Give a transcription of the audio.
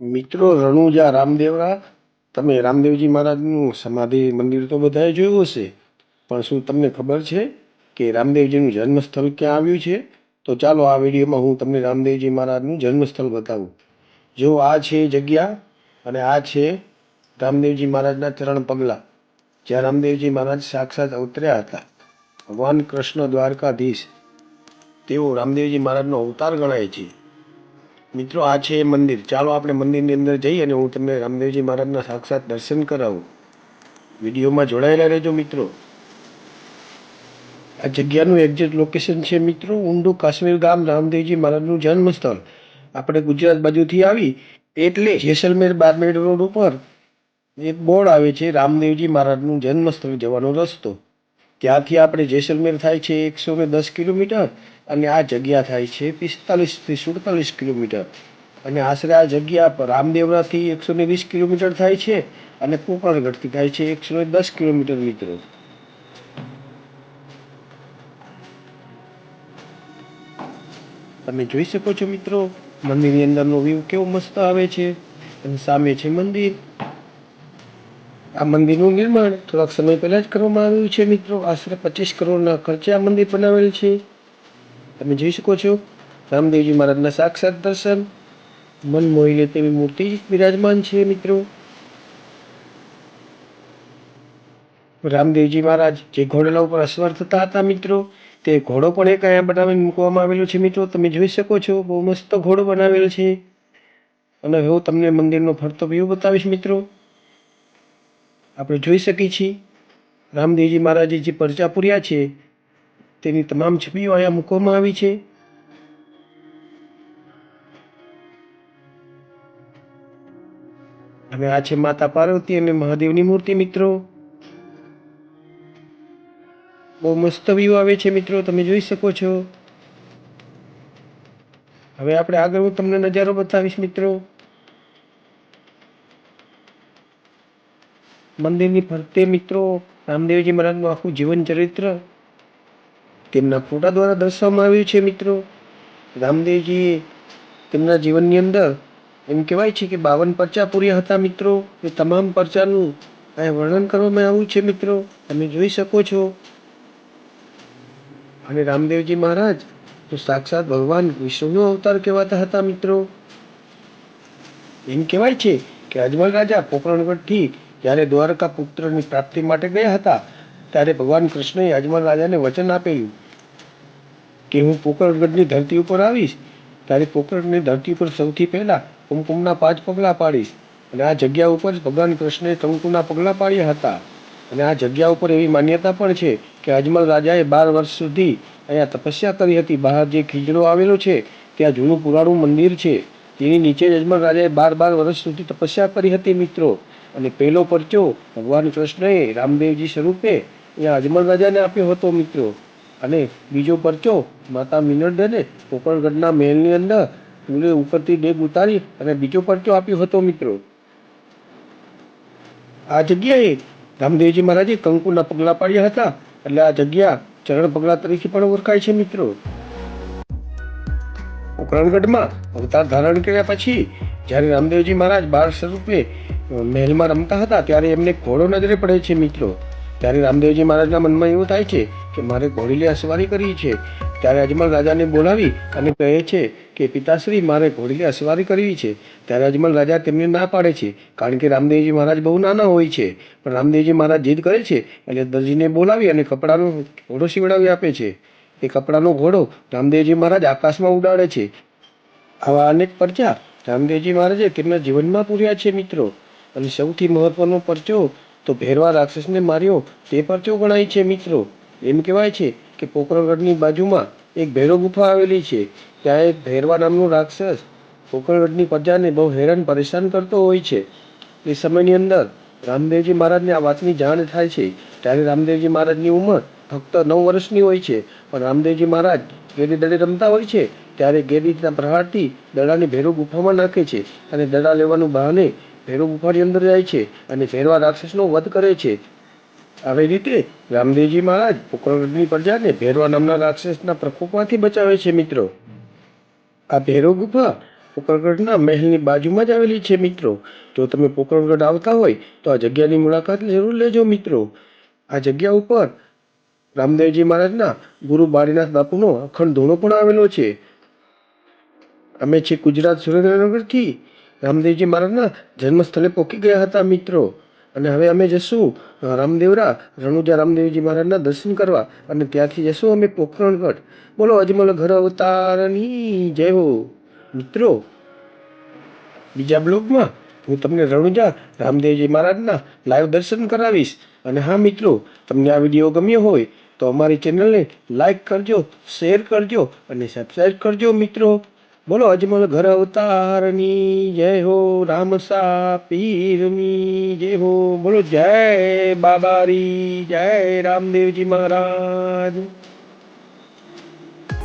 મિત્રો, રણુજા રામદેવરા તમે રામદેવજી મહારાજનું સમાધિ મંદિર તો બધાએ જોયું હશે, પણ શું તમને ખબર છે કે રામદેવજીનું જન્મસ્થળ ક્યાં આવ્યું છે? તો ચાલો આ વિડીયોમાં હું તમને રામદેવજી મહારાજનું જન્મસ્થળ બતાવું. જો આ છે જગ્યા અને આ છે રામદેવજી મહારાજના ચરણ પગલાં, જ્યાં રામદેવજી મહારાજ સાક્ષાત અવતર્યા હતા. ભગવાન કૃષ્ણ દ્વારકાધીશ, તેઓ રામદેવજી મહારાજનો અવતાર ગણાય છે. મિત્રો, આ છે એ મંદિર. ચાલો આપણે મંદિરની અંદર જઈએ અને હું તમને રામદેવજી મહારાજના સાક્ષાત દર્શન કરાવું. વિડીયોમાં જોડાયેલા રહેજો મિત્રો. આ જગ્યાનું એક્ઝેક્ટ લોકેશન છે મિત્રો, ઊંડું કાશ્મીર ગામ રામદેવજી મહારાજનું જન્મસ્થળ. આપણે ગુજરાત બાજુથી આવી, એટલે જેસલમેર બારમેર રોડ ઉપર એક બોર્ડ આવે છે રામદેવજી મહારાજનું જન્મસ્થળ જવાનો રસ્તો. ત્યાંથી આપણે જેસલમેર થાય છે એકસો ને દસ કિલોમીટર અને આ જગ્યા થાય છે પિસ્તાલીસથી સુડતાલીસ કિલોમીટર. અને આશરે આ જગ્યા પર રામદેવરાથી એકસો ને વીસ કિલોમીટર થાય છે અને પોકરણગઢથી થાય છે એકસો ને દસ કિલોમીટર મિત્રો. તમે જોઈ શકો છો મિત્રો, મંદિરની અંદરનો વ્યૂ કેવો મસ્ત આવે છે. અને સામે છે મંદિર. આ મંદિરનું નિર્માણ થોડાક સમય પહેલાં જ કરવામાં આવ્યું છે, મિત્રો. આશરે પચીસ કરોડના ખર્ચે આ મંદિર બનાવેલ છે. તમે જોઈ શકો છો, રામદેવજી મહારાજના સાક્ષાત દર્શન. મન મોહી લે તેવી મૂર્તિ બિરાજમાન છે, મિત્રો. રામદેવજી મહારાજ જે ઘોડેલા ઉપર અસવાર થતા હતા, મિત્રો, તે ઘોડો પણ એક અહીંયા બનાવીને મૂકવામાં આવેલો છે, મિત્રો. તમે જોઈ શકો છો, બહુ મસ્ત ઘોડો બનાવેલો છે. અને હું તમને મંદિરનો ફરતો વ્યૂ બતાવીશ, મિત્રો. આપણે જોઈ શકીએ છીએ. રામદેવજી મહારાજે જે પરચા પૂર્યા છે, તેની તમામ છબીઓ અહીંયા મૂકવામાં આવી છે. અને આ છે માતા પાર્વતી અને મહાદેવની મૂર્તિ, મિત્રો. બહુ મસ્ત વ્યૂ આવે છે, મિત્રો. તમે જોઈ શકો છો. હવે આપણે આગળ હું તમને નજારો બતાવીશ, મિત્રો. મંદિરની ફરતે મિત્રો રામદેવજી મહારાજનું આખું જીવન ચરિત્ર તેમના ફોટા દ્વારા દર્શાવવામાં આવ્યું છે મિત્રો. રામદેવજીએ તેમના જીવનની અંદર એમ કહેવાય છે કે બાવન પરચા પૂર્યા હતા મિત્રો. એ તમામ પરચાનું અહીંયા વર્ણન કરવામાં આવ્યું છે મિત્રો. તમે જોઈ શકો છો. અને રામદેવજી મહારાજ તો સાક્ષાત ભગવાન વિષ્ણુનો અવતાર કહેવાતા હતા મિત્રો. એમ કહેવાય છે કે અજમલ રાજા પોકરણગઢથી જ્યારે દ્વારકા પુત્રની પ્રાપ્તિ માટે ગયા હતા, ત્યારે ભગવાન કૃષ્ણએ અજમલ રાજાને વચન આપેલું કે હું પોકરણગઢની ધરતી ઉપર આવીશ. ત્યારે પોકરણની ધરતી ઉપર સૌથી પહેલાં કુમકુમના પાંચ પગલાં પાડીશ અને આ જગ્યા ઉપર ભગવાન કૃષ્ણએ કુમકુમના પગલાં પાડ્યા હતા. અને આ જગ્યા ઉપર એવી માન્યતા પણ છે કે અજમલ રાજાએ બાર વર્ષ સુધી અહીંયા તપસ્યા કરી હતી. બહાર જે ખીજડો આવેલો છે, ત્યાં જૂનું પુરાણું મંદિર છે. તેની નીચે અજમલ રાજાએ બાર બાર વર્ષ સુધી તપસ્યા કરી હતી મિત્રો. અને પહેલો પરચો ભગવાન કૃષ્ણએ રામદેવજી સ્વરૂપે એ અજમલ રાજાને આપ્યો હતો મિત્રો. અને બીજો પરચો માતા મિનળદેને પોકરણગઢના મહેલની અંદર પૂરે ઉપરથી ડેગ ઉતારી અને બીજો પરચો આપ્યો હતો મિત્રો. આ જગ્યાએ રામદેવજી મહારાજે કંકુના પગલા પાડ્યા હતા. એટલે આ જગ્યા ચરણ પગલા તરીકે પણ ઓળખાય છે મિત્રો. પોકરણગઢમાં અવતાર ધારણ કર્યા પછી જ્યારે રામદેવજી મહારાજ બાળ સ્વરૂપે મહેલમાં રમતા હતા ત્યારે એમને ઘોડો નજરે પડે છે મિત્રો. ત્યારે રામદેવજી મહારાજના મનમાં એવું થાય છે કે મારે ઘોડીલે અસવારી કરવી છે. ત્યારે અજમલ રાજાને બોલાવી અને કહે છે કે, પિતાશ્રી, મારે ઘોડીલે અસવારી કરવી છે. ત્યારે અજમલ રાજા તેમને ના પાડે છે, કારણ કે રામદેવજી મહારાજ બહુ નાના હોય છે. પણ રામદેવજી મહારાજ જીદ કરે છે એટલે દરજીને બોલાવી અને કપડાનો ઘોડો સીવડાવી આપે છે. એ કપડાનો ઘોડો રામદેવજી મહારાજ આકાશમાં ઉડાડે છે. આવા અનેક પરચા રામદેવજી મહારાજે તેમના જીવનમાં પૂર્યા છે મિત્રો. અને સૌથી મહત્વનો પરચો તો ભેરવા રાક્ષસને માર્યો. તે પરચો ગણાય છે, મિત્રો. એમ કહેવાય છે કે પોકરણગઢની બાજુમાં એક ભેરો ગુફા આવેલી છે. ત્યાં એક ભેરવા નામનો રાક્ષસ પોકરણગઢની પ્રજાને બહુ હેરાન પરેશાન કરતો હોય છે. એ સમયની અંદર રામદેવજી મહારાજને આ વાતની જાણ થાય છે. ત્યારે રામદેવજી મહારાજની ઉંમર ફક્ત નવ વર્ષની હોય છે. પણ રામદેવજી મહારાજ ગેડી દડે રમતા હોય છે. ત્યારે ગેડીના પ્રહારથી દડાને ભેરો ગુફામાં નાખે છે અને દડા લેવાનું બહાને ભેરવ ગુફાની અંદર જાય છે અને ભેરવા રાક્ષસનો વધ કરે છે. આવી રીતે રામદેવજી મહારાજ પોકરણગઢની પ્રજાને ભેરવા નામના રાક્ષસના પ્રકોપમાંથી બચાવે છે મિત્રો. આ ભેરવ ગુફા પોકરણગઢના મહેલની બાજુમાં જ આવેલી છે મિત્રો. જો તમે પોકરણગઢ આવતા હોય તો આ જગ્યાની મુલાકાત જરૂર લેજો મિત્રો. આ જગ્યા ઉપર રામદેવજી મહારાજના ગુરુ બાળીનાથ બાપુનો અખંડ ધૂણો પણ આવેલો છે. અમે છે ગુજરાત સુરેન્દ્રનગરથી રામદેવજી મહારાજના જન્મસ્થળે પહોંચી ગયા હતા મિત્રો. અને હવે અમે જશું રામદેવરા, રણુજા રામદેવજી મહારાજના દર્શન કરવા અને ત્યાંથી જશું અમે પોખરણગઢ. બોલો અજમલ ઘર અવતારની જય હો. મિત્રો, બીજા બ્લોગમાં હું તમને રણુજા રામદેવજી મહારાજના લાઈવ દર્શન કરાવીશ. અને હા મિત્રો, તમને આ વીડિયો ગમ્યો હોય તો અમારી ચેનલને લાઈક કરજો, શેર કરજો અને સબસ્ક્રાઈબ કરજો મિત્રો. બોલો અજમલ ઘર અવતારની જય હો રામસા પીરની જય હો. બોલો જય બાબારી, જય રામદેવજી મહારાજ.